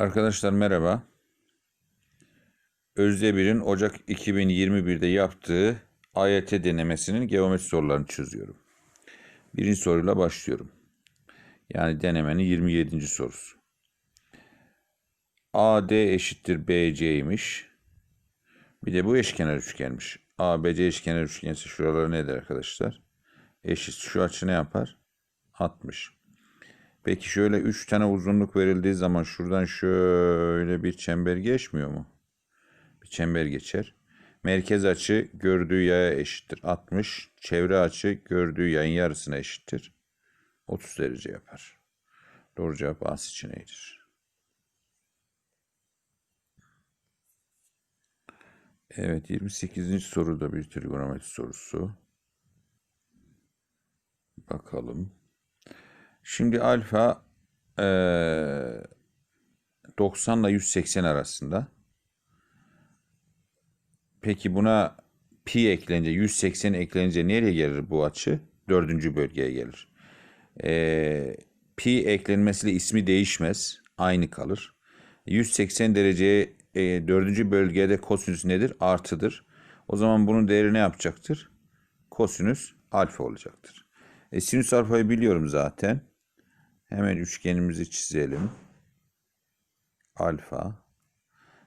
Arkadaşlar merhaba. Özdebir'in Ocak 2021'de yaptığı AYT denemesinin geometri sorularını çözüyorum. Birinci soruyla başlıyorum. Yani denemenin 27. sorusu. AD eşittir BC'ymiş. Bir de bu eşkenar üçgenmiş. ABC eşkenar üçgense şuraları nedir arkadaşlar? Eşit şu açı ne yapar? 60. Peki şöyle 3 tane uzunluk verildiği zaman şuradan şöyle bir çember geçmiyor mu? Bir çember geçer. Merkez açı gördüğü yaya eşittir 60. Çevre açı gördüğü yayın yarısına eşittir. 30 derece yapar. Doğru cevap A seçeneğidir. Evet 28. soruda bir trigonometri sorusu. Bakalım. Şimdi alfa eee 90 ile 180 arasında. Peki buna pi eklenince 180 eklenince nereye gelir bu açı? Dördüncü bölgeye gelir. Eee, pi eklenmesiyle ismi değişmez. Aynı kalır. 180 dereceye e, dördüncü bölgede kosinüs nedir? Artıdır. O zaman bunun değeri ne yapacaktır? Kosinüs alfa olacaktır. E, sinüs alfayı biliyorum zaten. Hemen üçgenimizi çizelim. Alfa.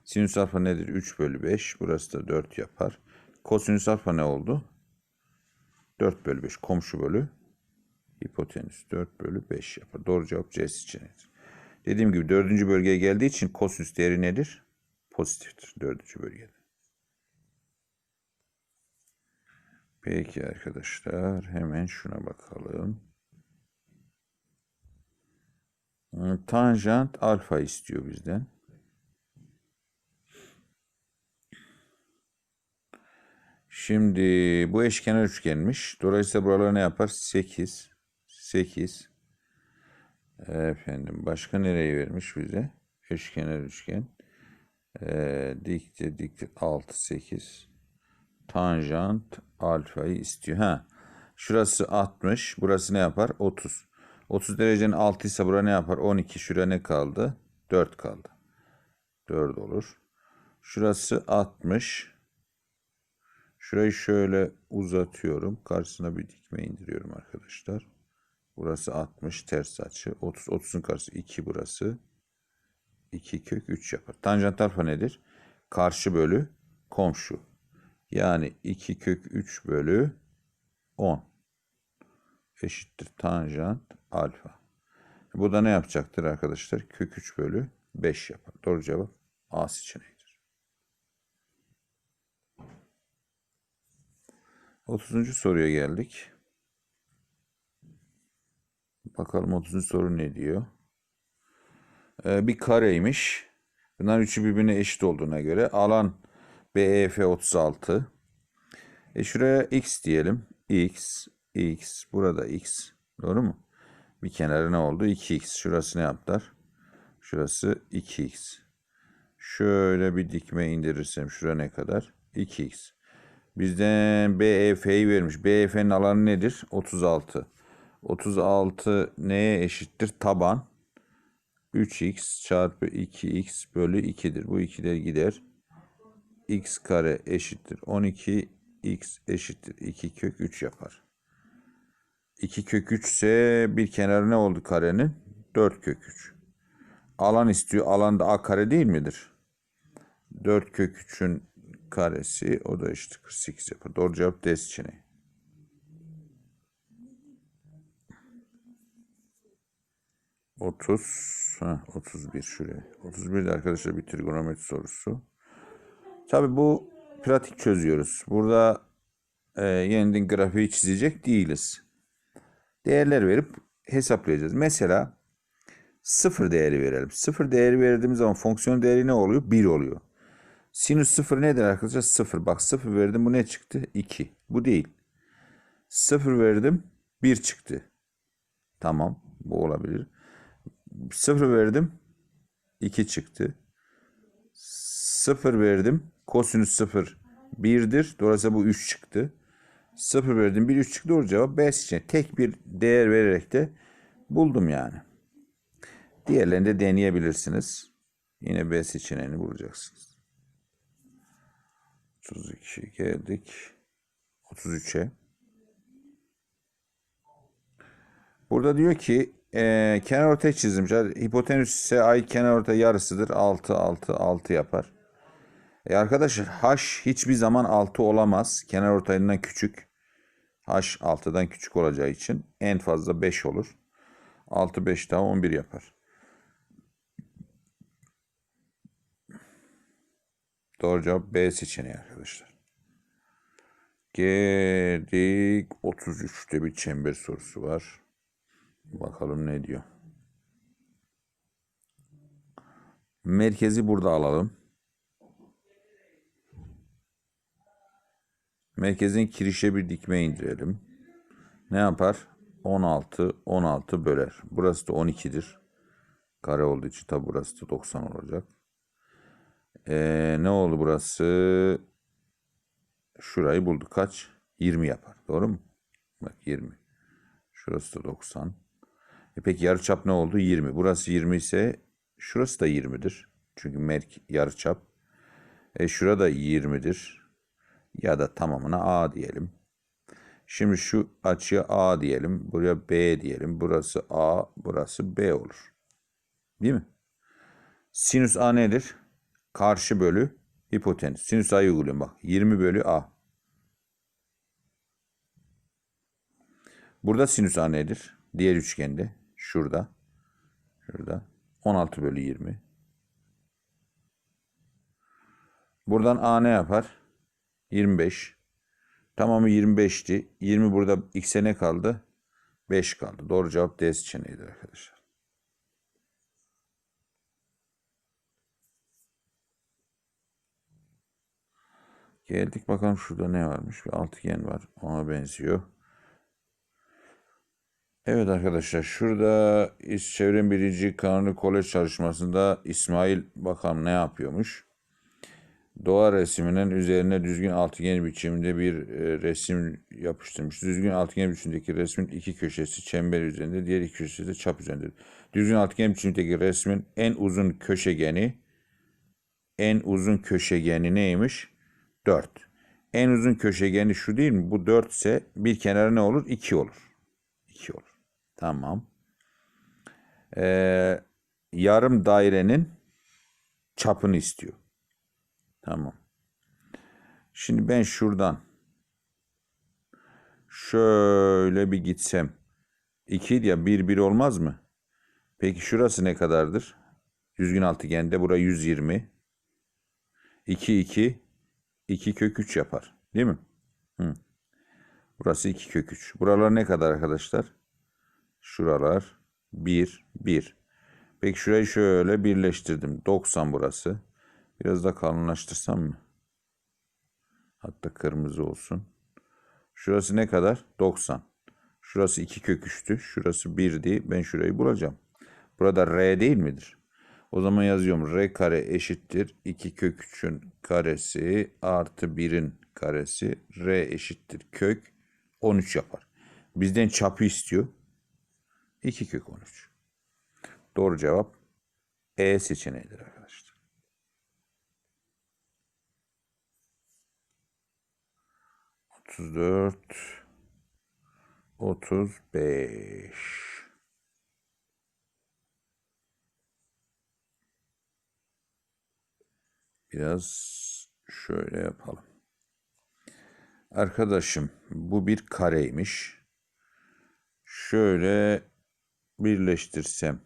Sinüs alfa nedir? 3 bölü 5. Burası da 4 yapar. Kosinüs alfa ne oldu? 4 bölü 5. Komşu bölü hipotenüs. 4 bölü 5 yapar. Doğru cevap C seçeneğidir. Dediğim gibi dördüncü bölgeye geldiği için kosinüs değeri nedir? Pozitiftir dördüncü bölgede. Peki arkadaşlar hemen şuna bakalım. Tanjant alfa istiyor bizden. Şimdi bu eşkenar üçgenmiş. Dolayısıyla buralar ne yapar? 8. 8. Efendim başka nereyi vermiş bize? Eşkenar üçgen. Ee, dikti dikti 6 8. Tanjant alfayı istiyor. Ha. Şurası 60. Burası ne yapar? 30. 30 derecenin 6 ise bura ne yapar? 12. Şuraya ne kaldı? 4 kaldı. 4 olur. Şurası 60. Şurayı şöyle uzatıyorum. Karşısına bir dikme indiriyorum arkadaşlar. Burası 60 ters açı. 30 30'un karşısı 2 burası. 2 kök 3 yapar. Tanjant alfa nedir? Karşı bölü komşu. Yani 2 kök 3 bölü 10 eşittir tanjant alfa. Bu da ne yapacaktır arkadaşlar? Kök 3 bölü 5 yapar. Doğru cevap A seçeneğidir. 30. soruya geldik. Bakalım 30. soru ne diyor? Ee, bir kareymiş. Bunların üçü birbirine eşit olduğuna göre alan BEF 36. E şuraya x diyelim. x, x, burada x. Doğru mu? Bir kenarı ne oldu? 2x. Şurası ne yaptılar? Şurası 2x. Şöyle bir dikme indirirsem şuraya ne kadar? 2x. Bizden BEF'yi vermiş. BEF'nin alanı nedir? 36. 36 neye eşittir? Taban. 3x çarpı 2x bölü 2'dir. Bu 2'ler gider. x kare eşittir 12 x eşittir 2 kök 3 yapar. 2 kök 3 ise bir kenarı ne oldu karenin? 4 kök 3. Alan istiyor. Alan da a kare değil midir? 4 kök 3'ün karesi o da işte 48 yapar. Doğru cevap D seçeneği. Otuz, ha, 31 şuraya. 31 de arkadaşlar bir trigonometri sorusu. Tabi bu pratik çözüyoruz. Burada e, yeniden grafiği çizecek değiliz. Değerler verip hesaplayacağız. Mesela sıfır değeri verelim. Sıfır değeri verdiğimiz zaman fonksiyon değeri ne oluyor? 1 oluyor. Sinüs sıfır nedir arkadaşlar? Sıfır. Bak sıfır verdim bu ne çıktı? 2. Bu değil. Sıfır verdim 1 çıktı. Tamam bu olabilir. Sıfır verdim 2 çıktı. Sıfır verdim. Kosinüs sıfır 1'dir. Dolayısıyla bu 3 çıktı. 0 verdim 1 3 çıktı doğru cevap B seçeneği. Tek bir değer vererek de buldum yani. Diğerlerini de deneyebilirsiniz. Yine B seçeneğini bulacaksınız. 32 geldik. 33'e. Burada diyor ki e, kenar ortay çizimler hipotenüse ait kenar ortay yarısıdır. 6 6 6 yapar. E arkadaşlar h hiçbir zaman 6 olamaz. Kenar ortayından küçük. h 6'dan küçük olacağı için en fazla 5 olur. 6 5 daha 11 yapar. Doğru cevap B seçeneği arkadaşlar. Geldik 33'te bir çember sorusu var. Bakalım ne diyor. Merkezi burada alalım. Merkezin kirişe bir dikme indirelim. Ne yapar? 16, 16 böler. Burası da 12'dir. Kare olduğu için tabi burası da 90 olacak. Ee, ne oldu burası? Şurayı bulduk. Kaç? 20 yapar. Doğru mu? Bak 20. Şurası da 90. E peki yarıçap ne oldu? 20. Burası 20 ise şurası da 20'dir. Çünkü merk yarıçap. E şurada 20'dir. Ya da tamamına A diyelim. Şimdi şu açıya A diyelim. Buraya B diyelim. Burası A, burası B olur. Değil mi? Sinüs A nedir? Karşı bölü hipotenüs. Sinüs A'yı uyguluyorum bak. 20 bölü A. Burada sinüs A nedir? Diğer üçgende. Şurada. Şurada. 16 bölü 20. Buradan A ne yapar? 25. Tamamı 25'ti. 20 burada x'e ne kaldı? 5 kaldı. Doğru cevap D seçeneğidir arkadaşlar. Geldik bakalım şurada ne varmış. Bir altıgen var. Ona benziyor. Evet arkadaşlar şurada İş Çevrim Birinci Kanunu Kolej çalışmasında İsmail bakalım ne yapıyormuş. Doğa resminin üzerine düzgün altıgen biçiminde bir e, resim yapıştırmış. Düzgün altıgen biçimindeki resmin iki köşesi çember üzerinde, diğer iki köşesi de çap üzerindedir. Düzgün altıgen biçimindeki resmin en uzun köşegeni en uzun köşegeni neymiş? 4. En uzun köşegeni şu değil mi? Bu 4 ise bir kenarı ne olur? 2 olur. 2 olur. Tamam. Ee, yarım dairenin çapını istiyor. Tamam. Şimdi ben şuradan şöyle bir gitsem 2 ya 1 1 olmaz mı? Peki şurası ne kadardır? Düzgün altıgende bura 120. 2 2 2 kök 3 yapar. Değil mi? Hı. Burası 2 kök 3. Buralar ne kadar arkadaşlar? Şuralar 1 1. Peki şurayı şöyle birleştirdim. 90 burası. Biraz da kalınlaştırsam mı? Hatta kırmızı olsun. Şurası ne kadar? 90. Şurası 2 kök 3'tü. Şurası 1'di. Ben şurayı bulacağım. Burada R değil midir? O zaman yazıyorum. R kare eşittir. 2 kök 3'ün karesi artı 1'in karesi. R eşittir. Kök 13 yapar. Bizden çapı istiyor. 2 kök 13. Doğru cevap E seçeneğidir arkadaşlar. Otuz dört, otuz beş. Biraz şöyle yapalım. Arkadaşım bu bir kareymiş. Şöyle birleştirsem.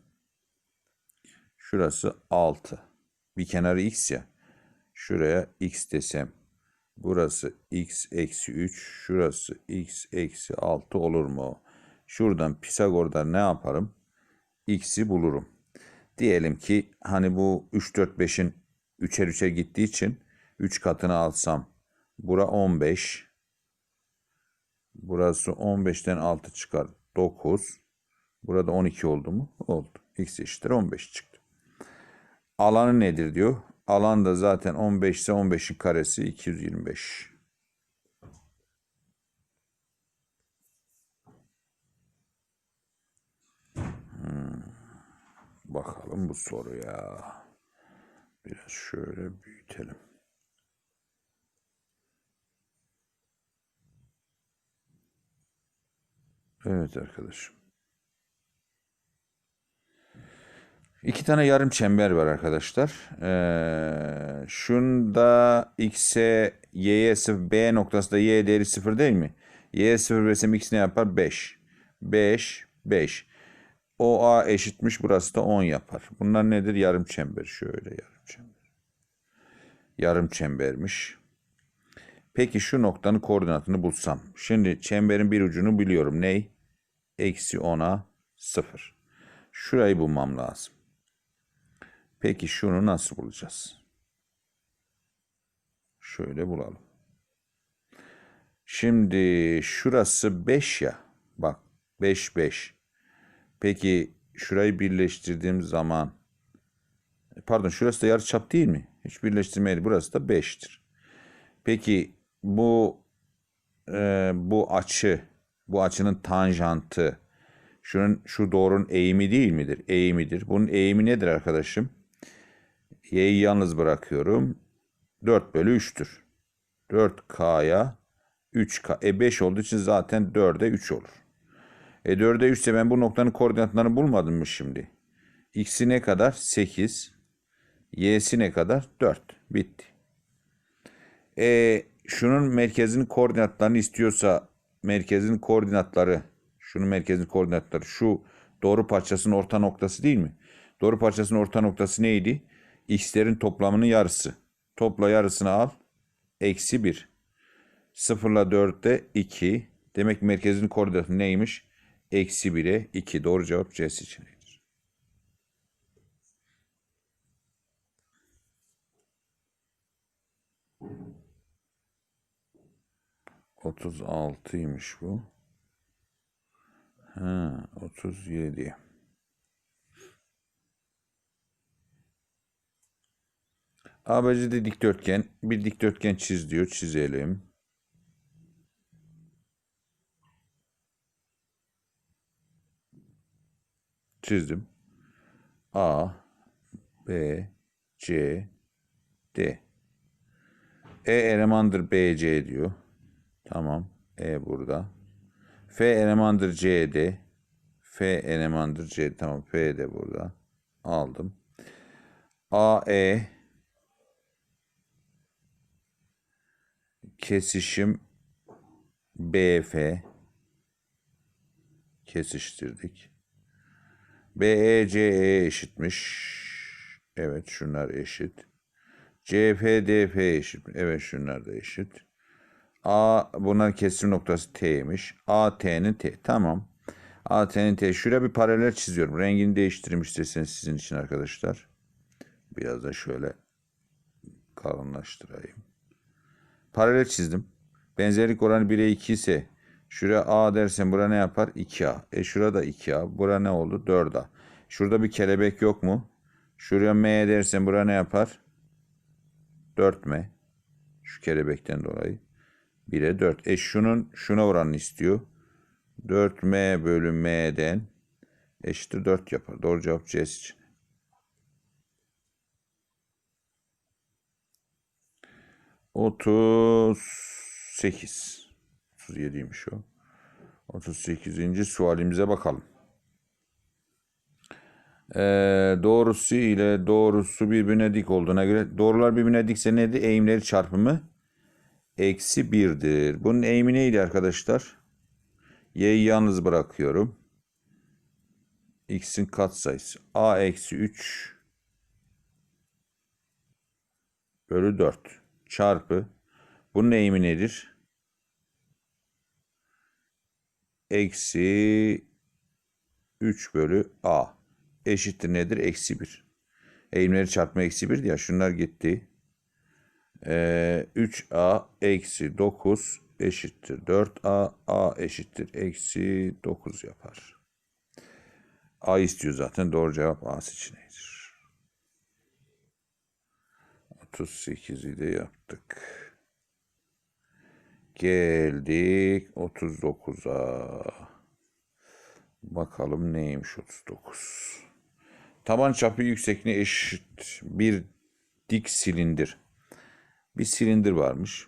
Şurası 6. Bir kenarı x ya. Şuraya x desem. Burası x eksi 3. Şurası x eksi 6 olur mu? Şuradan Pisagor'dan ne yaparım? X'i bulurum. Diyelim ki hani bu 3 4 5'in 3'er 3'er gittiği için 3 katını alsam. Bura 15. Burası 15'ten 6 çıkar. 9. Burada 12 oldu mu? Oldu. X eşittir 15 çıktı. Alanı nedir diyor. Alan da zaten 15 ise 15'in karesi 225. Hmm. Bakalım bu soruya. Biraz şöyle büyütelim. Evet arkadaşım. İki tane yarım çember var arkadaşlar. Ee, şunda x'e y'ye 0 b noktasında y değeri 0 değil mi? y'ye 0 versem x ne yapar? 5. 5 5. O a eşitmiş burası da 10 yapar. Bunlar nedir? Yarım çember. Şöyle yarım çember. Yarım çembermiş. Peki şu noktanın koordinatını bulsam. Şimdi çemberin bir ucunu biliyorum. Ney? Eksi 10'a 0. Şurayı bulmam lazım. Peki şunu nasıl bulacağız? Şöyle bulalım. Şimdi şurası 5 ya. Bak 5 5. Peki şurayı birleştirdiğim zaman pardon şurası da yarıçap değil mi? Hiç birleştirmeyeli burası da 5'tir. Peki bu e, bu açı bu açının tanjantı şunun şu doğrunun eğimi değil midir? Eğimidir. Bunun eğimi nedir arkadaşım? Y'yi yalnız bırakıyorum. 4 bölü 3'tür. 4K'ya 3K. E 5 olduğu için zaten 4'e 3 olur. E 4'e 3 ise ben bu noktanın koordinatlarını bulmadım mı şimdi? X'i ne kadar? 8. Y'si ne kadar? 4. Bitti. E şunun merkezinin koordinatlarını istiyorsa merkezin koordinatları şunun merkezin koordinatları şu doğru parçasının orta noktası değil mi? Doğru parçasının orta noktası neydi? X'lerin toplamının yarısı. Topla yarısını al. Eksi 1. 0 ile 4'te 2. Demek merkezin koordinatı neymiş? Eksi 1'e 2. Doğru cevap C seçeneğidir. Otuz altıymış bu. Ha, otuz yedi. ABC'de dikdörtgen. Bir dikdörtgen çiz diyor. Çizelim. Çizdim. A, B, C, D. E elemandır BC diyor. Tamam. E burada. F elemandır CD. F elemandır C. Tamam. F de burada. Aldım. AE kesişim BF kesiştirdik. BE CE eşitmiş. Evet şunlar eşit. CF DF eşit. Evet şunlar da eşit. A bunlar kesim noktası T'ymiş. A T'nin T. Tamam. A T'nin T. Şuraya bir paralel çiziyorum. Rengini değiştireyim sizin için arkadaşlar. Biraz da şöyle kalınlaştırayım. Paralel çizdim. Benzerlik oranı 1'e 2 ise şuraya A dersen bura ne yapar? 2A. E şurada 2A. Bura ne oldu? 4A. Şurada bir kelebek yok mu? Şuraya M dersen bura ne yapar? 4M. Şu kelebekten dolayı. 1'e 4. E şunun şuna oranını istiyor. 4M bölü M'den eşittir 4 yapar. Doğru cevap C için. Otuz sekiz. Otuz yediymiş o. Otuz sekizinci sualimize bakalım. Ee, doğrusu ile doğrusu birbirine dik olduğuna göre doğrular birbirine dikse nedir? Eğimleri çarpımı eksi birdir. Bunun eğimi neydi arkadaşlar? Y'yi yalnız bırakıyorum. X'in katsayısı. A eksi 3 bölü 4 çarpı bunun eğimi nedir? Eksi 3 bölü A eşittir nedir? Eksi 1. Eğimleri çarpma eksi 1 ya şunlar gitti. Ee, 3A eksi 9 eşittir 4A. A eşittir eksi 9 yapar. A istiyor zaten. Doğru cevap A seçeneğidir. 38'i de yaptık. Geldik 39'a. Bakalım neymiş 39. Taban çapı yüksekliğine eşit bir dik silindir. Bir silindir varmış.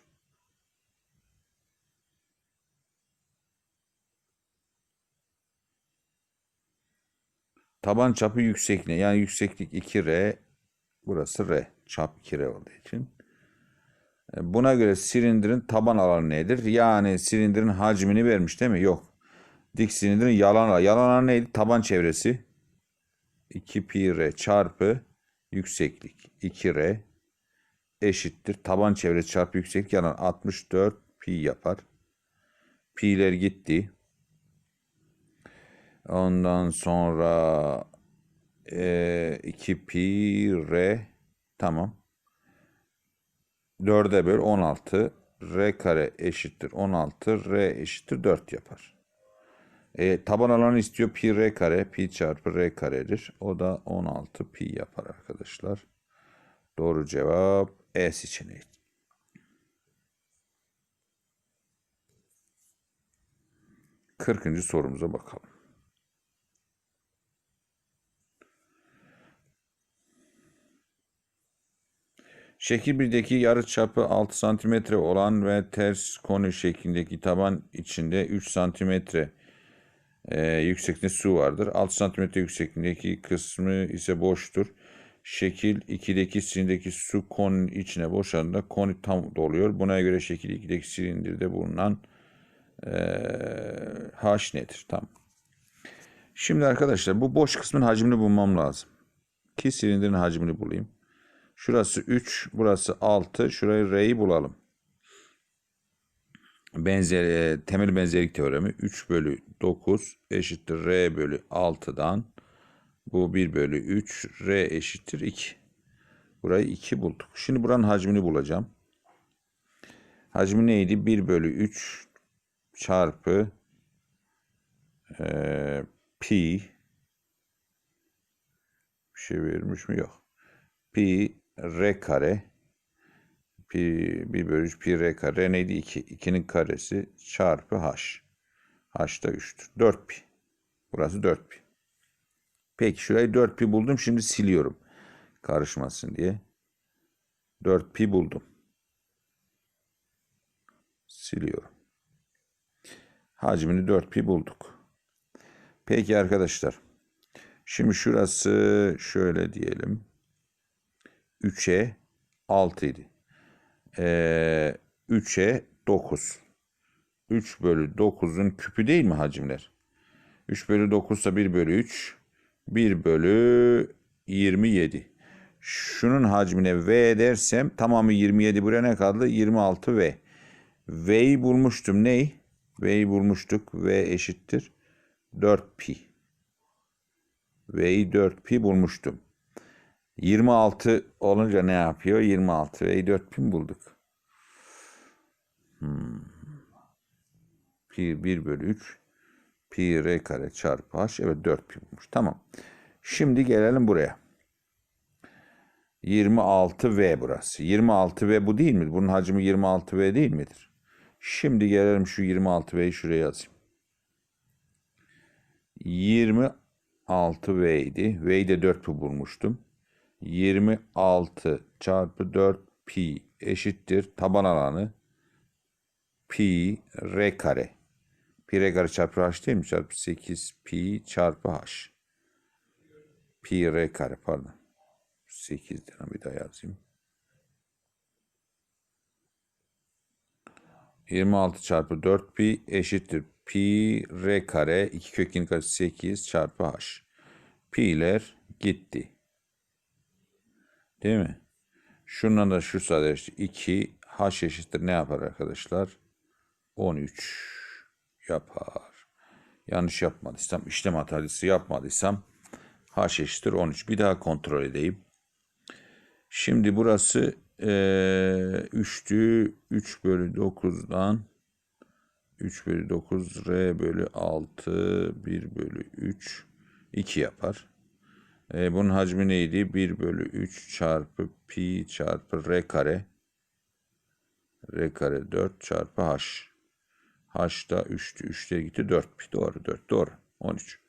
Taban çapı yüksekliği yani yükseklik 2R burası R çap 2R olduğu için. E, Buna göre silindirin taban alanı nedir? Yani silindirin hacmini vermiş değil mi? Yok. Dik silindirin yalan alanı. Yalan alanı neydi? Taban çevresi 2 pi r çarpı yükseklik 2r eşittir. Taban çevresi çarpı yükseklik yalan 64 pi yapar. Pi'ler gitti. Ondan sonra e, 2 pi r tamam. 4'e böl 16 r kare eşittir 16 r eşittir 4 yapar. E, taban alanı istiyor pi r kare pi çarpı r karedir. O da 16 pi yapar arkadaşlar. Doğru cevap E seçeneği. Kırkıncı sorumuza bakalım. Şekil 1'deki yarı çapı 6 cm olan ve ters konu şeklindeki taban içinde 3 cm e, yüksekliğinde su vardır. 6 cm yüksekliğindeki kısmı ise boştur. Şekil 2'deki silindeki su konunun içine boşaldığında konu tam doluyor. Buna göre şekil 2'deki silindirde bulunan e, H nedir? Tamam. Şimdi arkadaşlar bu boş kısmın hacmini bulmam lazım. Ki silindirin hacmini bulayım. Şurası 3, burası 6. Şurayı R'yi bulalım. Benzer, e, temel benzerlik teoremi 3 bölü 9 eşittir R bölü 6'dan bu 1 bölü 3 R eşittir 2. Burayı 2 bulduk. Şimdi buranın hacmini bulacağım. Hacmi neydi? 1 bölü 3 çarpı e, pi bir şey vermiş mi? Yok. Pi r kare pi 1 bölü 3 pi r kare r neydi? 2. 2'nin karesi çarpı h. h da 3'tür. 4 pi. Burası 4 pi. Peki şurayı 4 pi buldum. Şimdi siliyorum. Karışmasın diye. 4 pi buldum. Siliyorum. Hacmini 4 pi bulduk. Peki arkadaşlar. Şimdi şurası şöyle diyelim. 3'e 6 idi. Ee, 3'e 9. 3 bölü 9'un küpü değil mi hacimler? 3 bölü 9 ise 1 bölü 3. 1 bölü 27. Şunun hacmine V dersem tamamı 27 buraya ne kaldı? 26 V. V'yi bulmuştum. Ney? V'yi bulmuştuk. V eşittir. 4 pi. V'yi 4 pi bulmuştum. 26 olunca ne yapıyor? 26 ve 4 pin bulduk. Hmm. Pi 1 bölü 3 pi r kare çarpı h. Evet 4 pi bulmuş. Tamam. Şimdi gelelim buraya. 26V burası. 26V bu değil mi? Bunun hacmi 26V değil midir? Şimdi gelelim şu 26V'yi şuraya yazayım. 26V idi. V'yi de 4 pi bulmuştum. 26 çarpı 4 pi eşittir taban alanı pi r kare. Pi r kare çarpı h değil mi? Çarpı 8 pi çarpı h. Pi r kare pardon. 8 lira bir daha yazayım. 26 çarpı 4 pi eşittir pi r kare 2 kökün karesi 8 çarpı h. Pi'ler gitti. Değil mi? Şundan da şu sadeleşti. 2 h eşittir ne yapar arkadaşlar? 13 yapar. Yanlış yapmadıysam, işlem hatası yapmadıysam h eşittir 13. Bir daha kontrol edeyim. Şimdi burası e, 3'tü. 3 bölü 9'dan 3 bölü 9 r bölü 6 1 bölü 3 2 yapar. E, bunun hacmi neydi? 1 bölü 3 çarpı pi çarpı r kare. r kare 4 çarpı h. h da 3'tü. 3'te gitti 4 pi. Doğru 4 doğru. 13.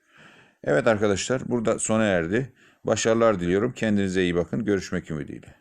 Evet arkadaşlar burada sona erdi. Başarılar diliyorum. Kendinize iyi bakın. Görüşmek ümidiyle.